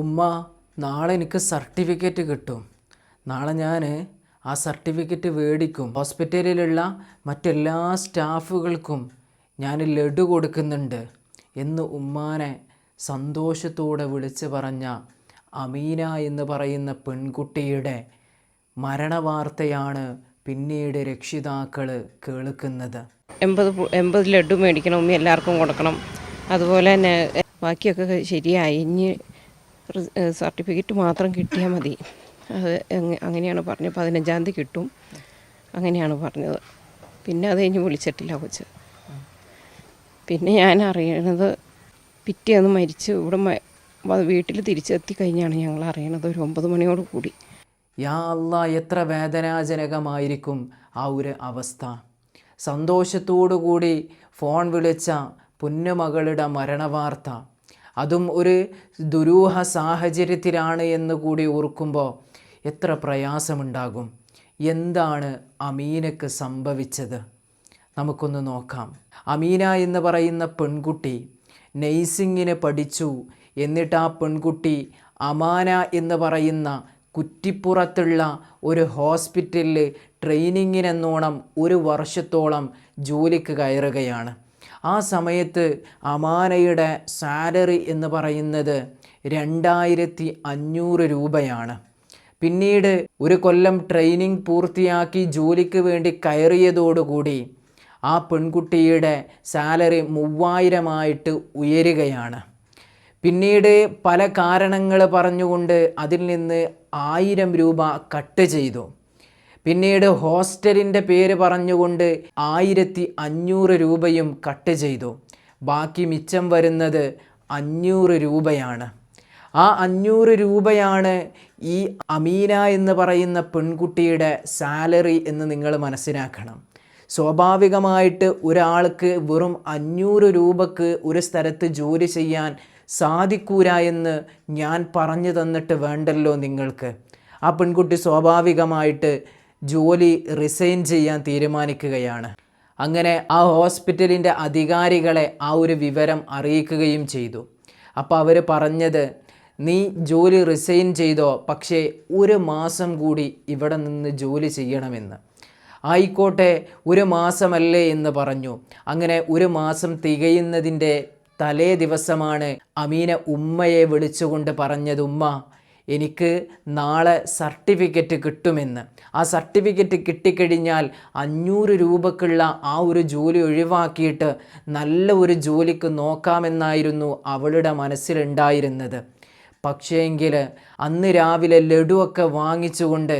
ഉമ്മ നാളെ എനിക്ക് സർട്ടിഫിക്കറ്റ് കിട്ടും. നാളെ ഞാൻ ആ സർട്ടിഫിക്കറ്റ് മേടിക്കും ഹോസ്പിറ്റലിലുള്ള മറ്റെല്ലാ സ്റ്റാഫുകൾക്കും ഞാൻ ലഡു കൊടുക്കുന്നുണ്ട് എന്ന് ഉമ്മാനെ സന്തോഷത്തോടെ വിളിച്ച് പറഞ്ഞ അമീന എന്ന് പറയുന്ന പെൺകുട്ടിയുടെ മരണവാർത്തയാണ് പിന്നീട് രക്ഷിതാക്കൾ കേൾക്കുന്നത്. എൺപത് എൺപത് ലഡു മേടിക്കണം ഉമ്മ എല്ലാവർക്കും കൊടുക്കണം. അതുപോലെ തന്നെ ബാക്കിയൊക്കെ ശരിയായി. ഇനി സർട്ടിഫിക്കറ്റ് മാത്രം കിട്ടിയാൽ മതി. അത് അങ്ങനെയാണ് പറഞ്ഞത്. പതിനഞ്ചാം തീയതി കിട്ടും. അങ്ങനെയാണ് പറഞ്ഞത്. പിന്നെ അത് കഴിഞ്ഞ് വിളിച്ചിട്ടില്ല കൊച്ച്. പിന്നെ ഞാൻ അറിയണത് പിറ്റേന്ന് മരിച്ച് ഇവിടെ വീട്ടിൽ തിരിച്ചെത്തി കഴിഞ്ഞാണ് ഞങ്ങൾ അറിയണത് ഒരു ഒമ്പത് മണിയോട് കൂടി. യാ എത്ര വേദനാജനകമായിരിക്കും ആ ഒരു അവസ്ഥ. സന്തോഷത്തോടു കൂടി ഫോൺ വിളിച്ച പൊന്നുമകളുടെ മരണവാർത്ത. അതും ഒരു ദുരൂഹ സാഹചര്യത്തിലാണ് എന്ന് കൂടി ഓർക്കുമ്പോൾ എത്ര പ്രയാസമുണ്ടാകും. എന്താണ് അമീനക്ക് സംഭവിച്ചത്? നമുക്കൊന്ന് നോക്കാം. അമീന എന്ന് പറയുന്ന പെൺകുട്ടി നെയ്സിങ്ങിന് പഠിച്ചു. എന്നിട്ട് ആ പെൺകുട്ടി അമാന എന്ന് പറയുന്ന കുറ്റിപ്പുറത്തുള്ള ഒരു ഹോസ്പിറ്റലിൽ ട്രെയിനിങ്ങിനെന്നോണം ഒരു വർഷത്തോളം ജോലിക്ക് കയറുകയാണ്. ആ സമയത്ത് അമാനയുടെ സാലറി എന്ന് പറയുന്നത് രണ്ടായിരത്തി അഞ്ഞൂറ് രൂപയാണ്. പിന്നീട് ഒരു കൊല്ലം ട്രെയിനിങ് പൂർത്തിയാക്കി ജോലിക്ക് വേണ്ടി കയറിയതോടുകൂടി ആ പെൺകുട്ടിയുടെ സാലറി മൂവായിരമായിട്ട് ഉയരുകയാണ്. പിന്നീട് പല കാരണങ്ങൾ പറഞ്ഞുകൊണ്ട് അതിൽ നിന്ന് ആയിരം രൂപ കട്ട് ചെയ്തു. പിന്നീട് ഹോസ്റ്റലിന്റെ പേര് പറഞ്ഞുകൊണ്ട് ആയിരത്തി അഞ്ഞൂറ് രൂപയും കട്ട് ചെയ്തു. ബാക്കി മിച്ചം വരുന്നത് അഞ്ഞൂറ് രൂപയാണ്. ആ അഞ്ഞൂറ് രൂപയാണ് ഈ അമീന എന്ന് പറയുന്ന പെൺകുട്ടിയുടെ സാലറി എന്ന് നിങ്ങൾ മനസ്സിലാക്കണം. സ്വാഭാവികമായിട്ട് ഒരാൾക്ക് വെറും അഞ്ഞൂറ് രൂപക്ക് ഒരു സ്ഥലത്ത് ജോലി ചെയ്യാൻ സാധിക്കൂല എന്ന് ഞാൻ പറഞ്ഞു തന്നിട്ട് വേണ്ടല്ലോ നിങ്ങൾക്ക്. ആ പെൺകുട്ടി സ്വാഭാവികമായിട്ട് ജോലി റിസൈൻ ചെയ്യാൻ തീരുമാനിക്കുകയാണ്. അങ്ങനെ ആ ഹോസ്പിറ്റലിന്റെ അധികാരികളെ ആ ഒരു വിവരം അറിയിക്കുകയും ചെയ്തു. അപ്പോൾ അവർ പറഞ്ഞത് നീ ജോലി റിസൈൻ ചെയ്തോ പക്ഷേ ഒരു മാസം കൂടി ഇവിടെ നിന്ന് ജോലി ചെയ്യണമെന്ന്. ആയിക്കോട്ടെ ഒരു മാസമല്ലേ എന്ന് പറഞ്ഞു. അങ്ങനെ ഒരു മാസം തികയുന്നതിന്റെ തലേ ദിവസമാണ് അമീന ഉമ്മയെ വിളിച്ചുകൊണ്ട് പറഞ്ഞത് ഉമ്മ എനിക്ക് നാളെ സർട്ടിഫിക്കറ്റ് കിട്ടുമെന്ന്. ആ സർട്ടിഫിക്കറ്റ് കിട്ടിക്കഴിഞ്ഞാൽ അഞ്ഞൂറ് രൂപക്കുള്ള ആ ഒരു ജോലി ഒഴിവാക്കിയിട്ട് നല്ല ഒരു ജോലിക്ക് നോക്കാമെന്നായിരുന്നു അവളുടെ മനസ്സിലുണ്ടായിരുന്നത്. പക്ഷേങ്കിൽ അന്ന് രാവിലെ ലഡുവൊക്കെ വാങ്ങിച്ചുകൊണ്ട്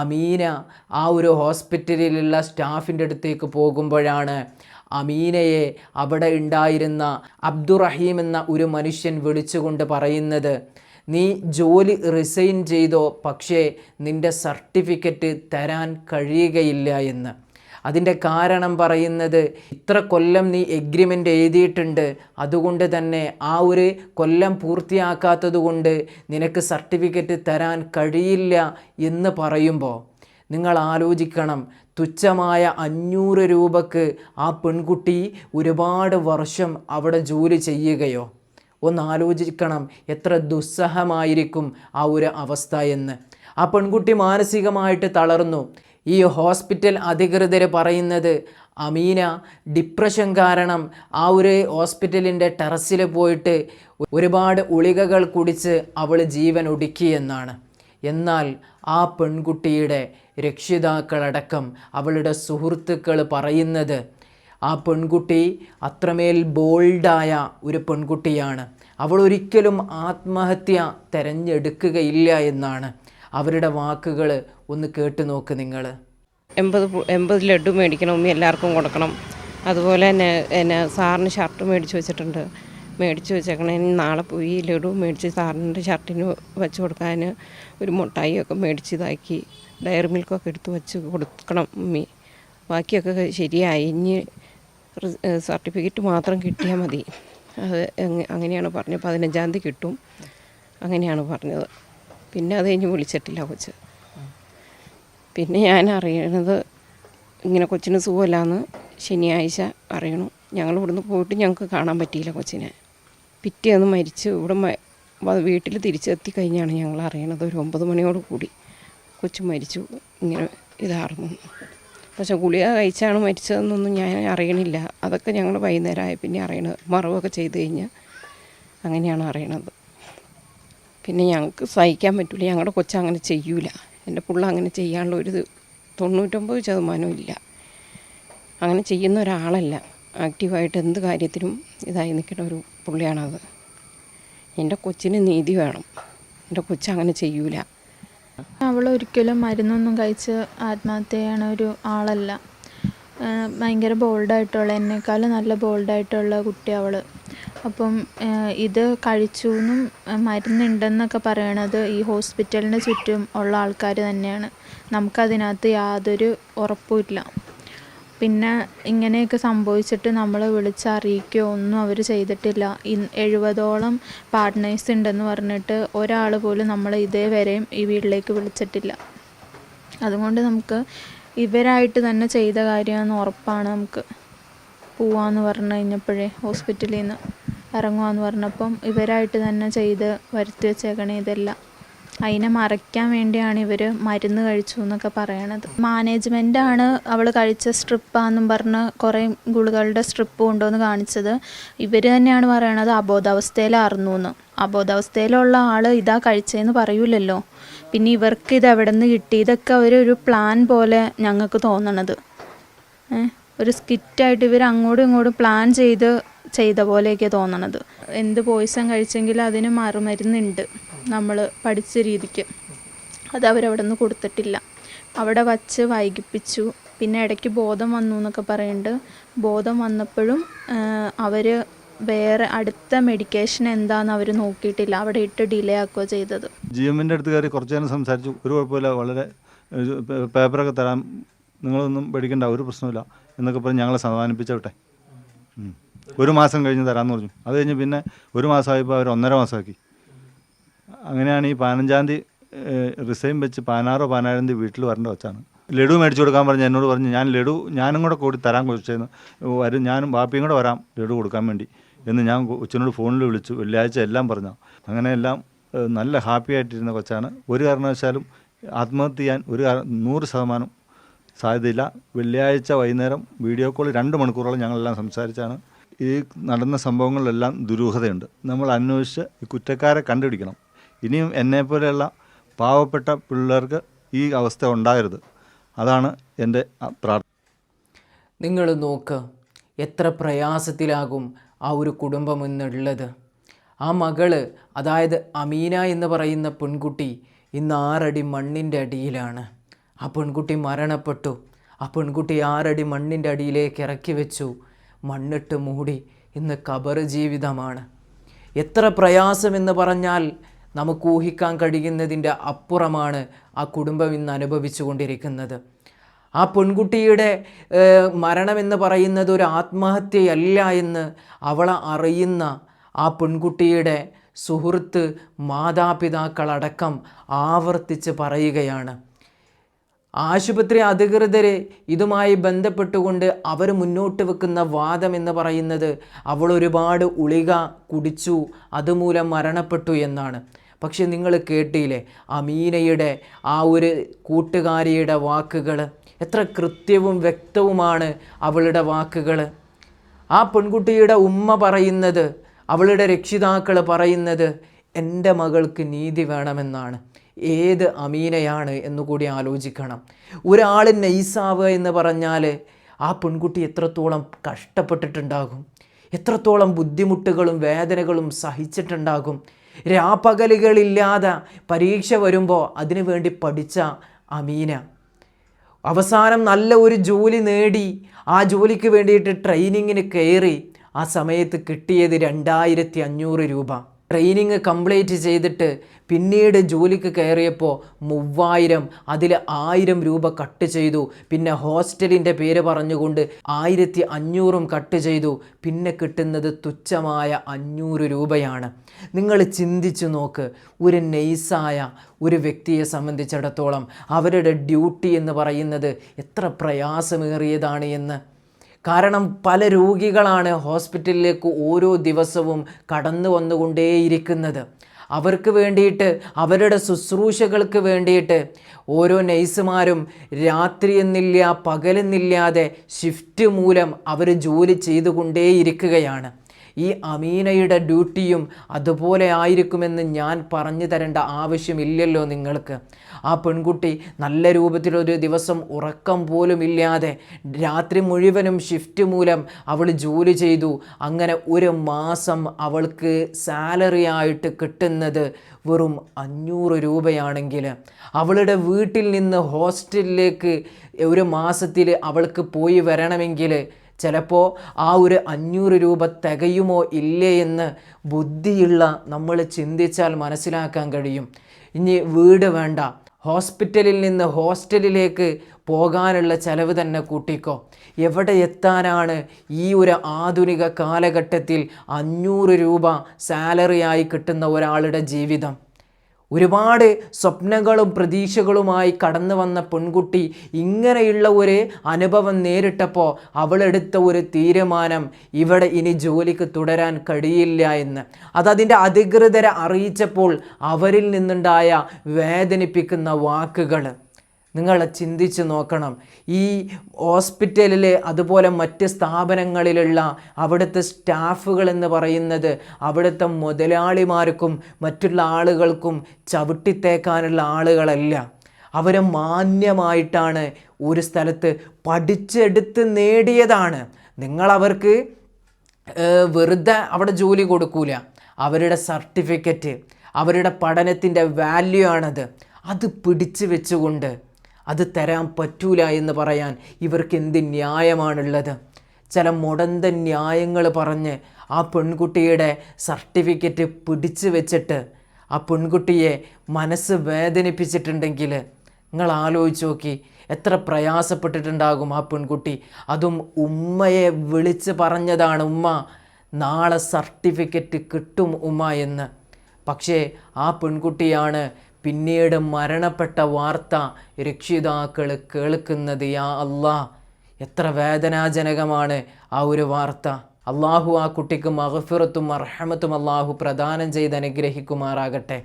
അമീന ആ ഒരു ഹോസ്പിറ്റലിലുള്ള സ്റ്റാഫിന്റെ അടുത്തേക്ക് പോകുമ്പോഴാണ് അമീനയെ അവിടെ ഉണ്ടായിരുന്ന അബ്ദുറഹീം എന്ന ഒരു മനുഷ്യൻ വിളിച്ചുകൊണ്ട് പറയുന്നത് നീ ജോലി റിസൈൻ ചെയ്തോ പക്ഷേ നിന്റെ സർട്ടിഫിക്കറ്റ് തരാൻ കഴിയുകയില്ല എന്ന്. അതിന്റെ കാരണം പറയുന്നത് ഇത്ര കൊല്ലം നീ എഗ്രിമെന്റ് എഴുതിയിട്ടുണ്ട്. അതുകൊണ്ട് തന്നെ ആ ഒരു കൊല്ലം പൂർത്തിയാക്കാത്തത് കൊണ്ട് നിനക്ക് സർട്ടിഫിക്കറ്റ് തരാൻ കഴിയില്ല എന്ന് പറയുമ്പോൾ നിങ്ങൾ ആലോചിക്കണം തുച്ഛമായ അഞ്ഞൂറ് രൂപക്ക് ആ പെൺകുട്ടി ഒരുപാട് വർഷം അവിടെ ജോലി ചെയ്യുകയോ? ഒന്ന് ആലോചിക്കണം എത്ര ദുസ്സഹമായിരിക്കും ആ ഒരു അവസ്ഥ എന്ന്. ആ പെൺകുട്ടി മാനസികമായിട്ട് തളർന്നു. ഈ ഹോസ്പിറ്റൽ അധികൃതർ പറയുന്നത് അമീന ഡിപ്രഷൻ കാരണം ആ ഒരു ഹോസ്പിറ്റലിന്റെ ടെറസിൽ പോയിട്ട് ഒരുപാട് ഉളികകൾ കുടിച്ച് അവൾ ജീവൻ ഒടുക്കി എന്നാണ്. എന്നാൽ ആ പെൺകുട്ടിയുടെ രക്ഷിതാക്കളടക്കം അവളുടെ സുഹൃത്തുക്കൾ പറയുന്നത് ആ പെൺകുട്ടി അത്രമേൽ ബോൾഡായ ഒരു പെൺകുട്ടിയാണ്. അവൾ ഒരിക്കലും ആത്മഹത്യ തിരഞ്ഞെടുക്കുകയില്ല എന്നാണ് അവരുടെ വാക്കുകൾ ഒന്ന് കേട്ടു നോക്ക് നിങ്ങൾ എൺപത് എൺപത് ലഡു മേടിക്കണം ഉമ്മി എല്ലാവർക്കും കൊടുക്കണം. അതുപോലെ തന്നെ എന്നെ സാറിന് ഷർട്ട് മേടിച്ച് വെച്ചിട്ടുണ്ട്. മേടിച്ച് വെച്ചേക്കണേ നാളെ പോയി ലഡു മേടിച്ച് സാറിന്റെ ഷർട്ടിന് വെച്ച് കൊടുക്കാൻ ഒരു മുട്ടായിയൊക്കെ മേടിച്ച് ഇതാക്കി ഡയറി മിൽക്കൊക്കെ എടുത്ത് വെച്ച് കൊടുക്കണം ഉമ്മി. ബാക്കിയൊക്കെ ശരിയായി. ഇനി സർട്ടിഫിക്കറ്റ് മാത്രം കിട്ടിയാൽ മതി. അത് അങ്ങനെയാണ് പറഞ്ഞത് പതിനഞ്ചാം തീയതി കിട്ടും. അങ്ങനെയാണ് പറഞ്ഞത്. പിന്നെ അത് കഴിഞ്ഞ് വിളിച്ചിട്ടില്ല കൊച്ച്. പിന്നെ ഞാൻ അറിയണത് ഇങ്ങനെ കൊച്ചിന് സുഖമില്ലാന്ന് ശനിയാഴ്ച അറിയണു. ഞങ്ങൾ ഇവിടുന്ന് പോയിട്ട് ഞങ്ങൾക്ക് കാണാൻ പറ്റിയില്ല കൊച്ചിനെ. പിറ്റേന്ന് മരിച്ച് ഇവിടെ വീട്ടിൽ തിരിച്ചെത്തി കഴിഞ്ഞാണ് ഞങ്ങൾ അറിയണത്. ഒരു ഒമ്പത് മണിയോട് കൂടി കൊച്ചു മരിച്ചു. ഇങ്ങനെ ഇതാർന്നു. പക്ഷെ ഗുളിക കഴിച്ചാണ് മരിച്ചതെന്നൊന്നും ഞാൻ അറിയണില്ല. അതൊക്കെ ഞങ്ങൾ വൈകുന്നേരമായ പിന്നെ അറിയണത് മറവൊക്കെ ചെയ്ത് കഴിഞ്ഞ് അങ്ങനെയാണ് അറിയണത്. പിന്നെ ഞങ്ങൾക്ക് സഹിക്കാൻ പറ്റില്ല ഞങ്ങളുടെ കൊച്ചങ്ങനെ ചെയ്യൂല. എന്റെ പുള്ള അങ്ങനെ ചെയ്യാനുള്ള ഒരു തൊണ്ണൂറ്റൊമ്പത് ശതമാനവും ഇല്ല. അങ്ങനെ ചെയ്യുന്ന ഒരാളല്ല. ആക്റ്റീവായിട്ട് എന്ത് കാര്യത്തിനും ഇതായി നിൽക്കുന്ന ഒരു പുള്ളിയാണത്. എന്റെ കൊച്ചിന് നീതി വേണം. എന്റെ കൊച്ചങ്ങനെ ചെയ്യൂല. അവൾ ഒരിക്കലും മരുന്നൊന്നും കഴിച്ച് ആത്മഹത്യ ചെയ്യണ ഒരു ആളല്ല. ഭയങ്കര ബോൾഡായിട്ടുള്ള എന്നെക്കാളും നല്ല ബോൾഡായിട്ടുള്ള കുട്ടി അവൾ അപ്പം ഇത് കഴിച്ചു എന്നും മരുന്നുണ്ടെന്നൊക്കെ പറയണത് ഈ ഹോസ്പിറ്റലിന് ചുറ്റും ഉള്ള ആൾക്കാർ തന്നെയാണ്. നമുക്കതിനകത്ത് യാതൊരു ഉറപ്പുമില്ല പിന്നെ ഇങ്ങനെയൊക്കെ സംഭവിച്ചിട്ട് നമ്മൾ വിളിച്ചറിയിക്കുകയോ ഒന്നും അവർ ചെയ്തിട്ടില്ല. എഴുപതോളം പാർട്ട്നേഴ്സ് ഉണ്ടെന്ന് പറഞ്ഞിട്ട് ഒരാൾ പോലും നമ്മൾ ഇതേവരെയും ഈ വീട്ടിലേക്ക് വിളിച്ചിട്ടില്ല. അതുകൊണ്ട് നമുക്ക് ഇവരായിട്ട് തന്നെ ചെയ്ത കാര്യമെന്ന് ഉറപ്പാണ് നമുക്ക്. പോവാന്ന് പറഞ്ഞു കഴിഞ്ഞപ്പോഴേ ഹോസ്പിറ്റലിൽ നിന്ന് ഇറങ്ങുവാന്ന് പറഞ്ഞപ്പം ഇവരായിട്ട് തന്നെ ചെയ്ത് വരുത്തി വെച്ചേക്കണേ ഇതെല്ലാം. അതിനെ മറയ്ക്കാൻ വേണ്ടിയാണ് ഇവർ മരുന്ന് കഴിച്ചു എന്നൊക്കെ പറയണത്. മാനേജ്മെന്റാണ് അവൾ കഴിച്ച സ്ട്രിപ്പാന്നും പറഞ്ഞ് കുറേ ഗുളികളുടെ സ്ട്രിപ്പ് കൊണ്ടുവന്ന് കാണിച്ചത്. ഇവർ തന്നെയാണ് പറയണത് അബോധാവസ്ഥയിലായിരുന്നു എന്ന് അബോധാവസ്ഥയിലുള്ള ആൾ ഇതാ കഴിച്ചതെന്ന് പറയൂലല്ലോ. പിന്നെ ഇവർക്ക് ഇത് എവിടെ നിന്ന് കിട്ടി? ഇതൊക്കെ അവരൊരു പ്ലാൻ പോലെ ഞങ്ങൾക്ക് തോന്നണത്. ഒരു സ്കിറ്റായിട്ട് ഇവർ അങ്ങോട്ടും ഇങ്ങോട്ടും പ്ലാൻ ചെയ്ത് ചെയ്ത പോലെയൊക്കെ തോന്നണത്. എന്ത് പോയിസൺ കഴിച്ചെങ്കിലും അതിന് മറുമരുന്നുണ്ട്. നമ്മൾ പഠിച്ച രീതിക്ക്. അത് അവരവിടെ നിന്ന് കൊടുത്തിട്ടില്ല. അവിടെ വച്ച് വൈകിപ്പിച്ചു. പിന്നെ ഇടയ്ക്ക് ബോധം വന്നു എന്നൊക്കെ പറയുന്നുണ്ട് ബോധം വന്നപ്പോഴും അവർ വേറെ അടുത്ത മെഡിക്കേഷൻ എന്താണെന്ന് അവർ നോക്കിയിട്ടില്ല. അവിടെ ഇട്ട് ഡിലേ ആക്കുക ചെയ്തത്. ജി എമ്മിന്റെ അടുത്ത് കയറി കുറച്ച് നേരം സംസാരിച്ചു. ഒരു കുഴപ്പമില്ല. വളരെ പേപ്പറൊക്കെ തരാം. നിങ്ങളൊന്നും പേടിക്കേണ്ട. ഒരു പ്രശ്നമില്ല എന്നൊക്കെ പറഞ്ഞ് ഞങ്ങളെ സമാധാനിപ്പിച്ച വിട്ടെ ഒരു മാസം കഴിഞ്ഞ് തരാമെന്ന് പറഞ്ഞു. അത് കഴിഞ്ഞ് പിന്നെ ഒരു മാസമായപ്പോൾ അവർ ഒന്നര മാസമാക്കി. അങ്ങനെയാണ് ഈ പതിനഞ്ചാം തീയതി റിസൈൻ വെച്ച് പതിനാറോ പതിനാറാം തീയതി വീട്ടിൽ വരേണ്ട വെച്ചാണ്. ലഡു മേടിച്ചു കൊടുക്കാൻ പറഞ്ഞ് എന്നോട് പറഞ്ഞു ഞാൻ ലഡു ഞാനും കൂടെ കൂടി തരാൻ കൊച്ചെന്ന് വരും ഞാനും ബാപ്പിയും കൂടെ വരാം ലഡു കൊടുക്കാൻ വേണ്ടി. എന്ന് ഞാൻ കൊച്ചിനോട് ഫോണിൽ വിളിച്ചു വെള്ളിയാഴ്ച എല്ലാം പറഞ്ഞു. അങ്ങനെ എല്ലാം നല്ല ഹാപ്പി ആയിട്ടിരുന്ന കൊച്ചാണ്. ഒരു കാരണവശാലും ആത്മഹത്യ ചെയ്യാൻ ഒരു നൂറ് ശതമാനം സാധ്യതയില്ല. വെള്ളിയാഴ്ച വൈകുന്നേരം വീഡിയോ കോൾ രണ്ട് മണിക്കൂറോളം ഞങ്ങളെല്ലാം സംസാരിച്ചാണ്. ഈ നടന്ന സംഭവങ്ങളിലെല്ലാം ദുരൂഹതയുണ്ട്. നമ്മൾ അന്വേഷിച്ച് ഈ കുറ്റക്കാരെ കണ്ടുപിടിക്കണം. ഇനിയും എന്നെപ്പോലെയുള്ള പാവപ്പെട്ട പിള്ളേർക്ക് ഈ അവസ്ഥ ഉണ്ടാകരുത്. അതാണ് എന്റെ പ്രാർത്ഥന. നിങ്ങൾ നോക്ക് എത്ര പ്രയാസത്തിലാകും ആ ഒരു കുടുംബം എന്നുള്ളത് ആ മകൾ അതായത് അമീന എന്ന് പറയുന്ന പെൺകുട്ടി ഇന്ന് ആറടി മണ്ണിന്റെ അടിയിലാണ്. ആ പെൺകുട്ടി മരണപ്പെട്ടു. ആ പെൺകുട്ടി ആറടി മണ്ണിന്റെ അടിയിലേക്ക് ഇറക്കി വെച്ചു. മണ്ണിട്ട് മൂടി. ഇന്ന് കബറ് ജീവിതമാണ്. എത്ര പ്രയാസമെന്ന് പറഞ്ഞാൽ നമുക്ക് ഊഹിക്കാൻ കഴിയുന്നതിന്റെ അപ്പുറമാണ് ആ കുടുംബം ഇന്ന് അനുഭവിച്ചു കൊണ്ടിരിക്കുന്നത്. ആ പെൺകുട്ടിയുടെ മരണമെന്ന് പറയുന്നത് ഒരു ആത്മഹത്യയല്ല എന്ന് അവളെ അറിയുന്ന ആ പെൺകുട്ടിയുടെ സുഹൃത്ത് മാതാപിതാക്കളടക്കം ആവർത്തിച്ച് പറയുകയാണ്. ആശുപത്രി അധികൃതർ ഇതുമായി ബന്ധപ്പെട്ടുകൊണ്ട് അവർ മുന്നോട്ട് വെക്കുന്ന വാദം എന്ന് പറയുന്നത് അവൾ ഒരുപാട് ഉളിക കുടിച്ചു അതുമൂലം മരണപ്പെട്ടു എന്നാണ്. പക്ഷെ നിങ്ങൾ കേട്ടില്ലേ അമീനയുടെ ആ ഒരു കൂട്ടുകാരിയുടെ വാക്കുകൾ എത്ര കൃത്യവും വ്യക്തവുമാണ് അവളുടെ വാക്കുകൾ ആ പെൺകുട്ടിയുടെ ഉമ്മ പറയുന്നത് അവളുടെ രക്ഷിതാക്കൾ പറയുന്നത് എന്റെ മകൾക്ക് നീതി വേണമെന്നാണ്. ഏത് അമീനയാണ് എന്നുകൂടി ആലോചിക്കണം. ഒരാൾ നൈസാവുക എന്ന് പറഞ്ഞാൽ ആ പെൺകുട്ടി എത്രത്തോളം കഷ്ടപ്പെട്ടിട്ടുണ്ടാകും. എത്രത്തോളം ബുദ്ധിമുട്ടുകളും വേദനകളും സഹിച്ചിട്ടുണ്ടാകും. രാപ്പകലുകളില്ലാതെ പരീക്ഷ വരുമ്പോൾ അതിനു വേണ്ടി പഠിച്ച അമീന. അവസാനം നല്ല ഒരു ജോലി നേടി. ആ ജോലിക്ക് വേണ്ടിയിട്ട് ട്രെയിനിങ്ങിന് കയറി. ആ സമയത്ത് കിട്ടിയത് രണ്ടായിരത്തി അഞ്ഞൂറ് രൂപ. ട്രെയിനിങ് കംപ്ലീറ്റ് ചെയ്തിട്ട് പിന്നീട് ജോലിക്ക് കയറിയപ്പോൾ മൂവായിരം അതിൽ ആയിരം രൂപ കട്ട് ചെയ്തു. പിന്നെ ഹോസ്റ്റലിന്റെ പേര് പറഞ്ഞുകൊണ്ട് ആയിരത്തി അഞ്ഞൂറും കട്ട് ചെയ്തു. പിന്നെ കിട്ടുന്നത് തുച്ഛമായ അഞ്ഞൂറ് രൂപയാണ്. നിങ്ങൾ ചിന്തിച്ചു നോക്ക് ഒരു നെയ്സായ ഒരു വ്യക്തിയെ സംബന്ധിച്ചിടത്തോളം അവരുടെ ഡ്യൂട്ടി എന്ന് പറയുന്നത് എത്ര പ്രയാസമേറിയതാണ് എന്ന്. കാരണം പല രോഗികളാണ് ഹോസ്പിറ്റലിലേക്ക് ഓരോ ദിവസവും കടന്നു വന്നുകൊണ്ടേയിരിക്കുന്നത്. അവർക്ക് വേണ്ടിയിട്ട് അവരുടെ ശുശ്രൂഷകൾക്ക് വേണ്ടിയിട്ട് ഓരോ നഴ്സുമാരും രാത്രി എന്നില്ല പകലെന്നില്ലാതെ ഷിഫ്റ്റ് മൂലം അവർ ജോലി ചെയ്തുകൊണ്ടേയിരിക്കുകയാണ്. ഈ അമീനയുടെ ഡ്യൂട്ടിയും അതുപോലെ ആയിരിക്കുമെന്ന് ഞാൻ പറഞ്ഞു തരേണ്ട ആവശ്യമില്ലല്ലോ നിങ്ങൾക്ക്. ആ പെൺകുട്ടി നല്ല രൂപത്തിലൊരു ദിവസം ഉറക്കം പോലും ഇല്ലാതെ രാത്രി മുഴുവനും ഷിഫ്റ്റ് മൂലം അവൾ ജോലി ചെയ്തു. അങ്ങനെ ഒരു മാസം അവൾക്ക് സാലറി ആയിട്ട് കിട്ടുന്നത് വെറും അഞ്ഞൂറ് രൂപയാണെങ്കിൽ. അവളുടെ വീട്ടിൽ നിന്ന് ഹോസ്റ്റലിലേക്ക് ഒരു മാസത്തിൽ അവൾക്ക് പോയി വരണമെങ്കിൽ ചിലപ്പോൾ ആ ഒരു അഞ്ഞൂറ് രൂപ തികയുമോ ഇല്ലേ എന്ന് ബുദ്ധിയുള്ള നമ്മൾ ചിന്തിച്ചാൽ മനസ്സിലാക്കാൻ കഴിയും. ഇനി വീട് വേണ്ട. ഹോസ്പിറ്റലിൽ നിന്ന് ഹോസ്റ്റലിലേക്ക് പോകാനുള്ള ചെലവ് തന്നെ കൂട്ടിക്കോ. എവിടെ എത്താനാണ് ഈ ഒരു ആധുനിക കാലഘട്ടത്തിൽ അഞ്ഞൂറ് രൂപ സാലറിയായി കിട്ടുന്ന ഒരാളുടെ ജീവിതം? ഒരുപാട് സ്വപ്നങ്ങളും പ്രതീക്ഷകളുമായി കടന്നു വന്ന പെൺകുട്ടി ഇങ്ങനെയുള്ള ഒരു അനുഭവം നേരിട്ടപ്പോൾ അവളെടുത്ത ഒരു തീരുമാനം ഇവിടെ ഇനി ജോലിക്ക് തുടരാൻ കഴിയില്ല എന്ന്. അതതിന്റെ അധികൃതരെ അറിയിച്ചപ്പോൾ അവരിൽ നിന്നുണ്ടായ വേദനിപ്പിക്കുന്ന വാക്കുകൾ. നിങ്ങൾ ചിന്തിച്ച് നോക്കണം. ഈ ഹോസ്പിറ്റലിൽ അതുപോലെ മറ്റ് സ്ഥാപനങ്ങളിലുള്ള അവിടുത്തെ സ്റ്റാഫുകൾ എന്ന് പറയുന്നത് അവിടുത്തെ മുതലാളിമാർക്കും മറ്റുള്ള ആളുകൾക്കും ചവിട്ടിത്തേക്കാനുള്ള ആളുകളല്ല. അവർ മാന്യമായിട്ടാണ് ഒരു സ്ഥലത്ത് പഠിച്ചെടുത്ത് നേടിയതാണ്. നിങ്ങളവർക്ക് വെറുതെ അവിടെ ജോലി കൊടുക്കൂല. അവരുടെ സർട്ടിഫിക്കറ്റ് അവരുടെ പഠനത്തിന്റെ വാല്യൂ ആണത്. അത് പിടിച്ചു വെച്ചുകൊണ്ട് അത് തരാൻ പറ്റൂല എന്ന് പറയാൻ ഇവർക്ക് എന്ത് ന്യായമാണുള്ളത്? ചില മുടന്ത ന്യായങ്ങൾ പറഞ്ഞ് ആ പെൺകുട്ടിയുടെ സർട്ടിഫിക്കറ്റ് പിടിച്ചു വെച്ചിട്ട് ആ പെൺകുട്ടിയെ മനസ്സ് വേദനിപ്പിച്ചിട്ടുണ്ടെങ്കിൽ നിങ്ങൾ ആലോചിച്ച് നോക്കി എത്ര പ്രയാസപ്പെട്ടിട്ടുണ്ടാകും ആ പെൺകുട്ടി. അതും ഉമ്മയെ വിളിച്ച് പറഞ്ഞതാണ് ഉമ്മ നാളെ സർട്ടിഫിക്കറ്റ് കിട്ടും ഉമ്മ എന്ന്. പക്ഷേ ആ പെൺകുട്ടിയാണ് പിന്നീട് മരണപ്പെട്ട വാർത്ത രക്ഷിതാക്കൾ കേൾക്കുന്നത് യാ അല്ലാ എത്ര വേദനാജനകമാണ് ആ ഒരു വാർത്ത. അള്ളാഹു ആ കുട്ടിക്ക് മഹഫിറത്തും അർഹമത്തും അള്ളാഹു പ്രദാനം ചെയ്ത് അനുഗ്രഹിക്കുമാറാകട്ടെ.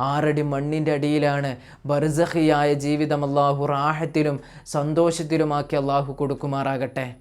ആറടി മണ്ണിന്റെ അടിയിലാണ് ബർസഹിയായ ജീവിതം അള്ളാഹു റാഹത്തിലും സന്തോഷത്തിലുമാക്കി അള്ളാഹു കൊടുക്കുമാറാകട്ടെ.